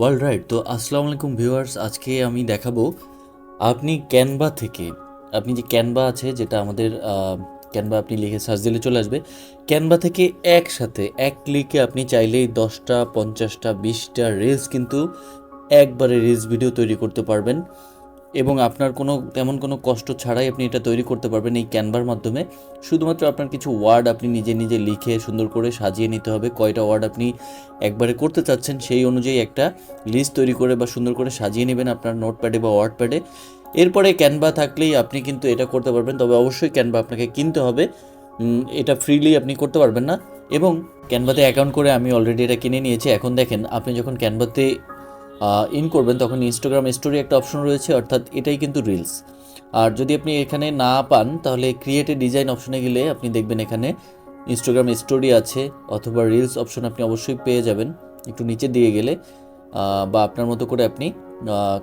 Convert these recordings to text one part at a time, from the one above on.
ওয়াল right তো আসসালামু আলাইকুম ভিউয়ার্স আজকে আমি দেখাবো আপনি ক্যানভা থেকে, আপনি যে ক্যানভা আছে যেটা আমাদের ক্যানভা আপনি লিখে সার্চ দিলে চলে আসবে ক্যানভা থেকে একসাথে, এক ক্লিকে আপনি চাইলেই দশটা, পঞ্চাশটা, বিশটা রিলস কিন্তু একবারে রিলস ভিডিও তৈরি করতে পারবেন। এবং আপনার কোনো, তেমন কোনো কষ্ট ছাড়াই আপনি এটা তৈরি করতে পারবেন এই ক্যানভার মাধ্যমে। শুধুমাত্র আপনার কিছু ওয়ার্ড আপনি নিজে নিজে লিখে সুন্দর করে সাজিয়ে নিতে হবে। কয়টা ওয়ার্ড আপনি একবারে করতে চাচ্ছেন সেই অনুযায়ী একটা লিস্ট তৈরি করে বা সুন্দর করে সাজিয়ে নেবেন আপনার নোটপ্যাডে বা ওয়ার্ড প্যাডে এরপরে ক্যানভা থাকলেই আপনি কিন্তু এটা করতে পারবেন, তবে অবশ্যই ক্যানভা আপনাকে কিনতে হবে। এটা ফ্রিলি আপনি করতে পারবেন না। এবং ক্যানভাতে অ্যাকাউন্ট করে আমি অলরেডি এটা কিনে নিয়েছি। এখন দেখেন, আপনি যখন ক্যানভাতে ইন করবেন, তখন ইনস্টাগ্রাম স্টোরি একটা অপশন রয়েছে, অর্থাৎ এটাই কিন্তু রিলস আর যদি আপনি এখানে না পান, তাহলে ক্রিয়েটে ডিজাইন অপশনে গেলে আপনি দেখবেন এখানে ইনস্টাগ্রাম স্টোরি আছে, অথবা রিলস অপশন আপনি অবশ্যই পেয়ে যাবেন, একটু নিচে দিয়ে গেলে বা আপনার মতো করে আপনি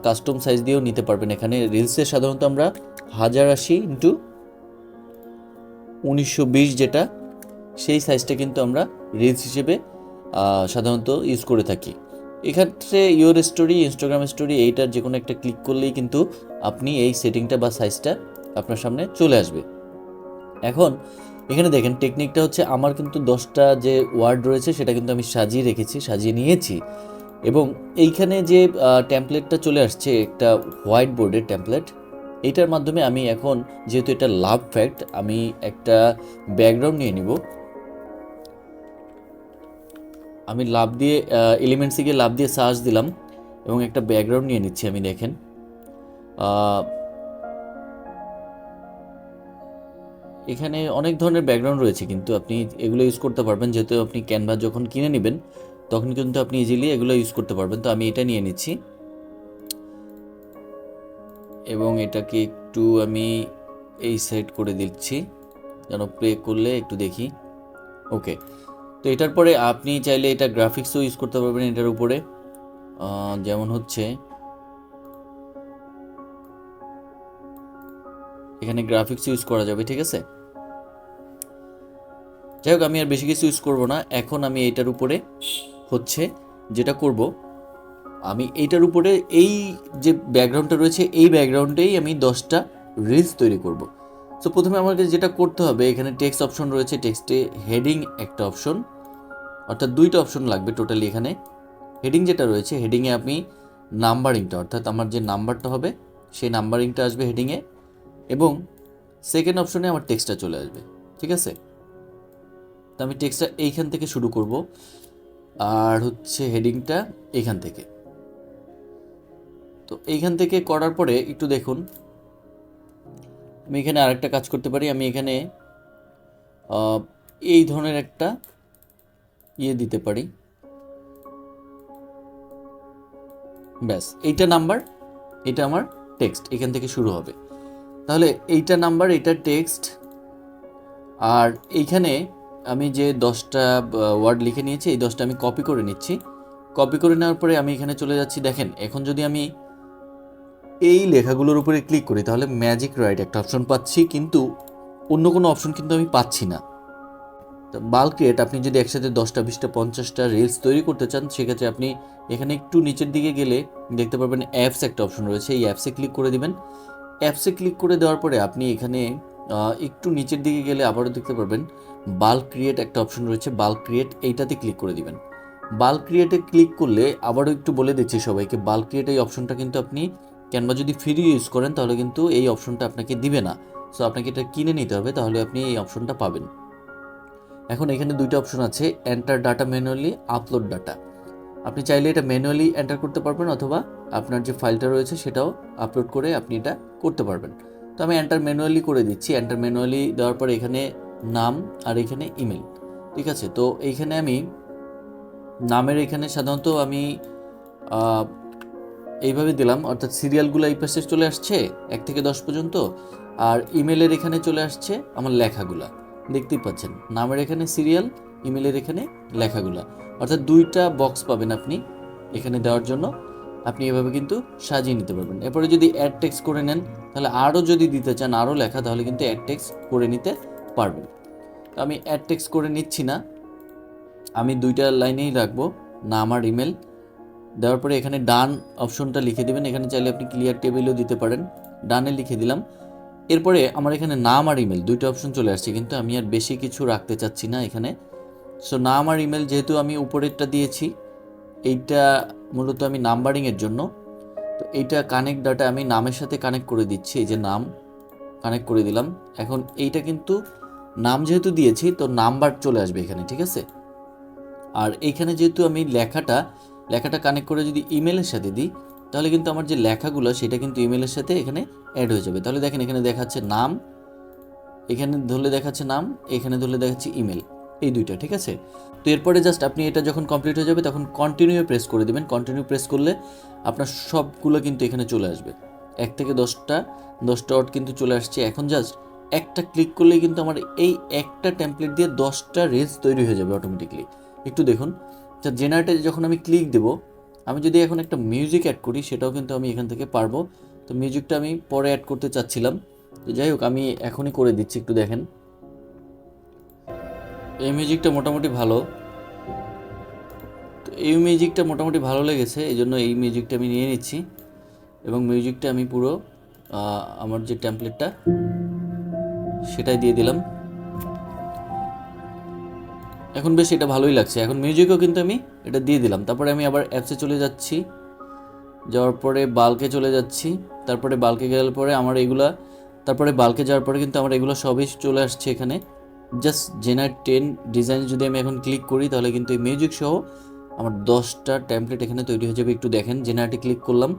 কাস্টম সাইজ দিয়েও নিতে পারবেন। এখানে রিলসে সাধারণত আমরা হাজার আশি ইন্টু উনিশশো বিশ যেটা, সেই সাইজটা কিন্তু আমরা রিলস হিসেবে সাধারণত ইউজ করে থাকি। এক্ষেত্রে ইওর স্টোরি ইনস্টাগ্রাম স্টোরি এইটার যে কোনো একটা ক্লিক করলেই কিন্তু আপনি এই সেটিংটা বা সাইজটা আপনার সামনে চলে আসবে। এখন এখানে দেখেন টেকনিকটা হচ্ছে আমার কিন্তু দশটা যে ওয়ার্ড রয়েছে সেটা কিন্তু আমি সাজিয়ে রেখেছি, সাজিয়ে নিয়েছি। এবং এইখানে যে ট্যাম্পলেটটা চলে আসছে একটা হোয়াইট বোর্ডের ট্যাম্পলেট এইটার মাধ্যমে আমি এখন যেহেতু এটা লাভ ফ্যাক্ট আমি একটা ব্যাকগ্রাউন্ড নিয়ে নিব। আমি লাভ দিয়ে এলিমেন্টসে গিয়ে লাভ দিয়ে সার্চ দিলাম এবং একটা ব্যাকগ্রাউন্ড নিয়ে নিচ্ছি আমি, দেখেন। এখানে অনেক ধরনের ব্যাকগ্রাউন্ড রয়েছে, কিন্তু আপনি এগুলো ইউজ করতে পারবেন। যেহেতু আপনি ক্যানভা যখন কিনে নেবেন, তখন কিন্তু আপনি ইজিলি এগুলো ইউজ করতে পারবেন। তো আমি এটা নিয়ে নিচ্ছি। এবং এটাকে একটু আমি এই সাইড করে দিচ্ছি, যেন প্লে করলে একটু দেখি। ওকে তো এটার পরে আপনি চাইলে এটা গ্রাফিক্সও ইউজ করতে পারবেন এটার উপরে। যেমন হচ্ছে, এখানে গ্রাফিক্স ইউজ করা যাবে, ঠিক আছে? যাই হোক, আমি আর বেশি কিছু ইউজ করব না। এখন আমি এইটার উপরে হচ্ছে যেটা করব, আমি এইটার উপরে এই যে ব্যাকগ্রাউন্ডটা রয়েছে, এই ব্যাকগ্রাউন্ডেই আমি দশটা রিলস তৈরি করব। সো প্রথমে আমাকে যেটা করতে হবে, এখানে টেক্সট অপশন রয়েছে টেক্সটে হেডিং একটা অপশন অর্থাৎ দুইটা অপশন লাগবে টোটালি এখানে। হেডিং যেটা রয়েছে হেডিংয়ে আপনি নাম্বারিংটা অর্থাৎ আমার যে নাম্বারটা হবে, সেই নাম্বারিংটা আসবে হেডিংয়ে এবং সেকেন্ড অপশনে আমার টেক্সটটা চলে আসবে, ঠিক আছে? তো আমি টেক্সটটা এইখান থেকে শুরু করব, আর হচ্ছে হেডিংটা এইখান থেকে। তো এইখান থেকে করার পরে একটু দেখুন। আমি এখানে আরেকটা কাজ করতে পারি, আমি এখানে এই ধরনের একটা ইয়ে দিতে পারি। ব্যাস, এইটা নাম্বার, এটা আমার টেক্সট এখান থেকে শুরু হবে। তাহলে এইটা নাম্বার এটা টেক্সট আর এইখানে আমি যে দশটা ওয়ার্ড লিখে নিয়েছি, এই দশটা আমি কপি করে নিচ্ছি। কপি করে নেওয়ার পরে আমি এখানে চলে যাচ্ছি, দেখেন, এখন যদি আমি এই লেখাগুলোর উপরে ক্লিক করি, তাহলে ম্যাজিক রাইট একটা অপশন পাচ্ছি, কিন্তু অন্য কোনো অপশন কিন্তু আমি পাচ্ছি না। বাল্ক ক্রিয়েট আপনি যদি একসাথে দশটা, বিশটা, পঞ্চাশটা রিলস তৈরি করতে চান, সেক্ষেত্রে আপনি এখানে একটু নিচের দিকে গেলে দেখতে পারবেন অ্যাপস একটা অপশন রয়েছে। এই অ্যাপসে ক্লিক করে দিবেন। অ্যাপসে ক্লিক করে দেওয়ার পরে আপনি এখানে একটু নিচের দিকে গেলে আবারও দেখতে পারবেন বাল্ক ক্রিয়েট একটা অপশন রয়েছে। বাল্ক ক্রিয়েট এইটাতে ক্লিক করে দিবেন। বাল্ক ক্রিয়েটে ক্লিক করলে আবারও একটু বলে দিচ্ছি সবাইকে বাল্ক ক্রিয়েট এই অপশনটা কিন্তু আপনি ক্যানভা যদি ফ্রি ইউজ করেন, তাহলে কিন্তু এই অপশনটা আপনাকে দিবে না। সো আপনাকে এটা কিনে নিতে হবে, তাহলে আপনি এই অপশনটা পাবেন। এখন এখানে দুইটা অপশন আছে enter data manually upload data আপনি চাইলে এটা ম্যানুয়ালি এন্টার করতে পারবেন অথবা আপনার যে ফাইলটা রয়েছে সেটাও আপলোড করে আপনি এটা করতে পারবেন। তো আমি এন্টার ম্যানুয়ালি করে দিচ্ছি এন্টার ম্যানুয়ালি দেওয়ার পর এখানে নাম আর এখানে ইমেল ঠিক আছে, তো এইখানে আমি নামের এখানে সাধারণত আমি এইভাবে দিলাম, অর্থাৎ সিরিয়ালগুলো এই পাশে চলে আসছে, এক থেকে দশ পর্যন্ত, আর ইমেলের এখানে চলে আসছে আমার লেখাগুলা। দেখতেই পাচ্ছেন। নামের এখানে সিরিয়াল ইমেলের এখানে লেখাগুলা। অর্থাৎ দুইটা বক্স পাবেন আপনি এখানে দেওয়ার জন্য। আপনি এভাবে কিন্তু সাজিয়ে নিতে পারবেন। এরপরে যদি অ্যাড টেক্স করে নেন, তাহলে আরও যদি দিতে চান, আরও লেখা, তাহলে কিন্তু অ্যাড টেক্স করে নিতে পারবেন। তো আমি অ্যাড টেক্স করে নিচ্ছি না। আমি দুইটা লাইনেই রাখব না আমার ইমেল দেওয়ার পরে এখানে ডান অপশনটা লিখে দেবেন। এখানে চাইলে আপনি ক্লিয়ার টেবিলও দিতে পারেন। ডানে লিখে দিলাম। এরপরে আমার এখানে নাম আর ইমেল দুইটা অপশন চলে আসছে, কিন্তু আমি আর বেশি কিছু রাখতে চাচ্ছি না এখানে। সো নাম আর ইমেল যেহেতু আমি উপরেরটা দিয়েছি, এইটা মূলত আমি নাম্বারিংয়ের জন্য। তো এইটা কানেক্ট ডাটা আমি নামের সাথে কানেক্ট করে দিচ্ছি, এই যে নাম কানেক্ট করে দিলাম। এখন এইটা কিন্তু নাম যেহেতু দিয়েছি, তো নাম্বার চলে আসবে এখানে, ঠিক আছে? আর এইখানে যেহেতু আমি লেখাটা লেখাটা কানেক্ট করে যদি ইমেলের সাথে দিই তাহলে কিন্তু আমার যে লেখাগুলো, সেটা কিন্তু ইমেলের সাথে এখানে অ্যাড হয়ে যাবে। তাহলে দেখেন এখানে দেখাচ্ছে নাম, এখানে ধরলে দেখাচ্ছে নাম, এখানে ধরলে দেখাচ্ছে ইমেল এই দুইটা, ঠিক আছে? তো এরপরে জাস্ট আপনি এটা যখন কমপ্লিট হয়ে যাবে, তখন কন্টিনিউ প্রেস করে দেবেন। কন্টিনিউ প্রেস করলে আপনার সবগুলো কিন্তু এখানে চলে আসবে। এক থেকে দশটা দশটা অট কিন্তু চলে আসছে। এখন জাস্ট একটা ক্লিক করলেই কিন্তু আমার এই একটা টেমপ্লেট দিয়ে দশটা রিলস তৈরি হয়ে যাবে অটোমেটিকলি একটু দেখুন জেনারেটে যখন আমি ক্লিক দেবো আমি যদি এখন একটা মিউজিক অ্যাড করি, সেটাও কিন্তু আমি এখান থেকে পারব। তো মিউজিকটা আমি পরে অ্যাড করতে চাচ্ছিলাম। তো যাই হোক, আমি এখনই করে দিচ্ছি, একটু দেখেন। এই মিউজিকটা মোটামুটি ভালো। তো এই মিউজিকটা মোটামুটি ভালো লেগেছে, এই জন্য এই মিউজিকটা আমি নিয়ে নিচ্ছি। এবং মিউজিকটা আমি পুরো আমার যে ট্যাম্পলেটটা সেটাই দিয়ে দিলাম। এখন বেশ এটা ভালোই লাগছে। এখন মিউজিকও কিন্তু আমি এটা দিয়ে দিলাম। তারপরে আমি আবার অ্যাপসে চলে যাচ্ছি। যাওয়ার পরে বাল্কে চলে যাচ্ছি। তারপরে বাল্কে গেলে পরে আমার এগুলা, তারপরে বাল্কে যাওয়ার পরে কিন্তু আমার এগুলো সবই চলে আসছে এখানে। জাস্ট জেনার টেন ডিজাইন যদি আমি এখন ক্লিক করি, তাহলে কিন্তু এই মিউজিক সহ আমার দশটা ট্যাম্পলেট এখানে তৈরি হয়ে যাবে। একটু দেখেন জেনারেটে ক্লিক করলাম।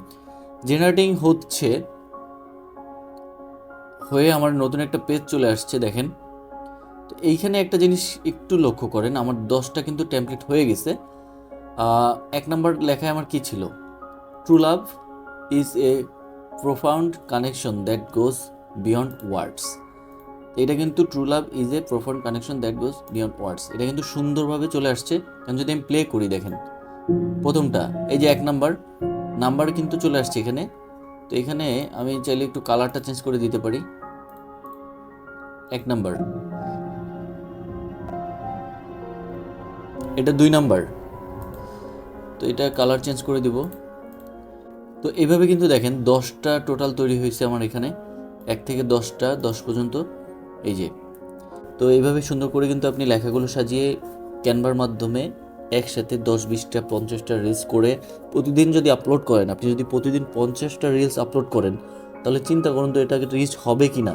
জেনারেটিং হচ্ছে, হয়ে আমার নতুন একটা পেজ চলে আসছে, দেখেন। তো এইখানে একটা জিনিস একটু লক্ষ্য করেন, আমার দশটা কিন্তু টেমপ্লেট হয়ে গেছে। এক নম্বর লেখায় আমার কি ছিল? True love is a profound connection that goes beyond words এটা কিন্তু true love is a profound connection that goes beyond words এটা কিন্তু সুন্দরভাবে চলে আসছে। কারণ যদি আমি প্লে করি, দেখেন, প্রথমটা, এই যে এক নাম্বার নাম্বার কিন্তু চলে আসছে এখানে। তো এখানে আমি চাইলে একটু কালারটা চেঞ্জ করে দিতে পারি। এক নাম্বার এটা দুই নাম্বার। তো এটা কালার চেঞ্জ করে দিব। তো এইভাবে কিন্তু দেখেন দশটা টোটাল তৈরি হয়েছে আমার এখানে। এক থেকে দশটা, দশ পর্যন্ত। এই যে। তো এইভাবে সুন্দর করে কিন্তু আপনি লেখাগুলো সাজিয়ে ক্যানভার মাধ্যমে একসাথে দশ, বিশটা, পঞ্চাশটা রিলস করে প্রতিদিন যদি আপলোড করেন, আপনি যদি প্রতিদিন পঞ্চাশটা রিলস আপলোড করেন, তাহলে চিন্তা করুন তো এটা রিচ হবে কি না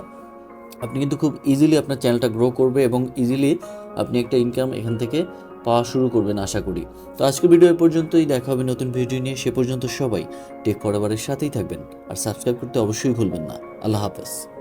আপনি কিন্তু খুব ইজিলি আপনার চ্যানেলটা গ্রো করবে এবং ইজিলি আপনি একটা ইনকাম এখান থেকে পাওয়া শুরু করবেন আশা করি। তো আজকে ভিডিও এ পর্যন্তই, দেখা হবে নতুন ভিডিও নিয়ে, সে পর্যন্ত সবাই টেক করাবারের সাথেই থাকবেন। আর সাবস্ক্রাইব করতে অবশ্যই ভুলবেন না। আল্লাহ হাফেজ।